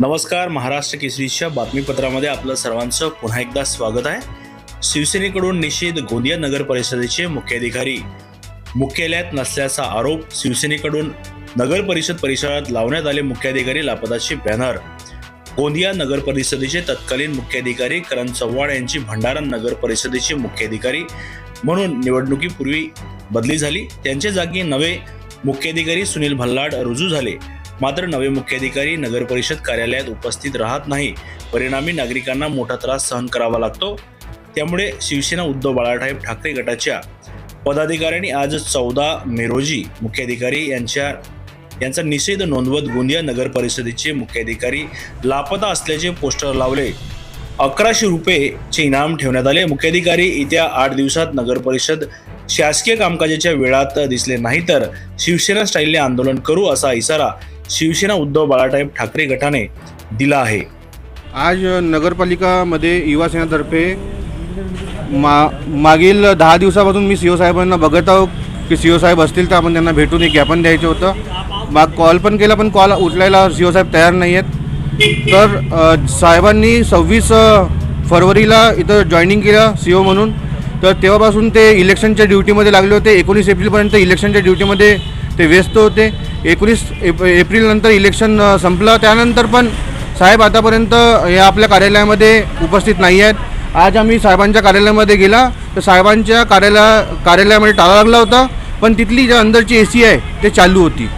नमस्कार महाराष्ट्र केसरीच्या बातमीपत्रामध्ये आपलं सर्वांचं पुन्हा एकदा स्वागत आहे. शिवसेनेकडून निषेध गोंदिया नगर परिषदेचे मुख्याधिकारी मुख्यालयात नसल्याचा आरोप शिवसेनेकडून नगर परिषद परिसरात लावण्यात आले मुख्याधिकारी लापताचे बॅनर. गोंदिया नगर परिषदेचे तत्कालीन मुख्याधिकारी करण चव्हाण यांची भंडारा नगर परिषदेचे मुख्याधिकारी म्हणून निवडणुकीपूर्वी बदली झाली. त्यांच्या जागी नवे मुख्याधिकारी सुनील भल्लाड रुजू झाले. मात्र नवे मुख्याधिकारी नगर परिषद कार्यालयात उपस्थित राहत नाही. परिणामी नागरिकांना मोठा त्रास सहन करावा लागतो. त्यामुळे शिवसेना उद्धव बाळासाहेब ठाकरे गटाच्या पदाधिकाऱ्यांनी आज चौदा मे रोजी मुख्याधिकारी यांच्या यांचा निषेध नोंदवत गोंदिया नगर परिषदेचे मुख्याधिकारी लापता असल्याचे पोस्टर लावले. अकराशे रुपयेचे इनाम ठेवण्यात आले. मुख्याधिकारी येत्या आठ दिवसात नगर परिषद शासकीय कामकाजाच्या वेळात दिसले नाही तर शिवसेना स्टाईलने आंदोलन करू असा इशारा शिवसेना उद्धव बाळासाहेब ठाकरे गटाने दिला आहे. आज नगरपालिकामध्ये युवासेनातर्फे मा मागील दहा दिवसापासून मी सी ओ साहेबांना बघत आहो. की सी ओ साहेब असतील तर आपण त्यांना भेटून एक ज्ञापन द्यायचं होतं. मग कॉल पण केला पण कॉल उचलायला सी ओ साहेब तयार नाही आहेत तर साहेबांनी सव्वीस फरवरीला इथं जॉईनिंग केलं सी ओ म्हणून. तर तेव्हापासून ते इलेक्शनच्या ड्युटीमध्ये लागले होते. एकोणीस एप्रिलपर्यंत इलेक्शनच्या ड्युटीमध्ये ते व्यस्त होते. एकोणीस एप एप्रिलनंतर इलेक्शन संपलं. त्यानंतर पण साहेब आतापर्यंत या आपल्या कार्यालयामध्ये उपस्थित नाही आहेत. आज आम्ही साहेबांच्या कार्यालयामध्ये गेला. तर साहेबांच्या कार्यालया कार्यालयामध्ये टाळा लागला होता. पण तिथली ज्या अंदरची ए सी आहे ते चालू होती.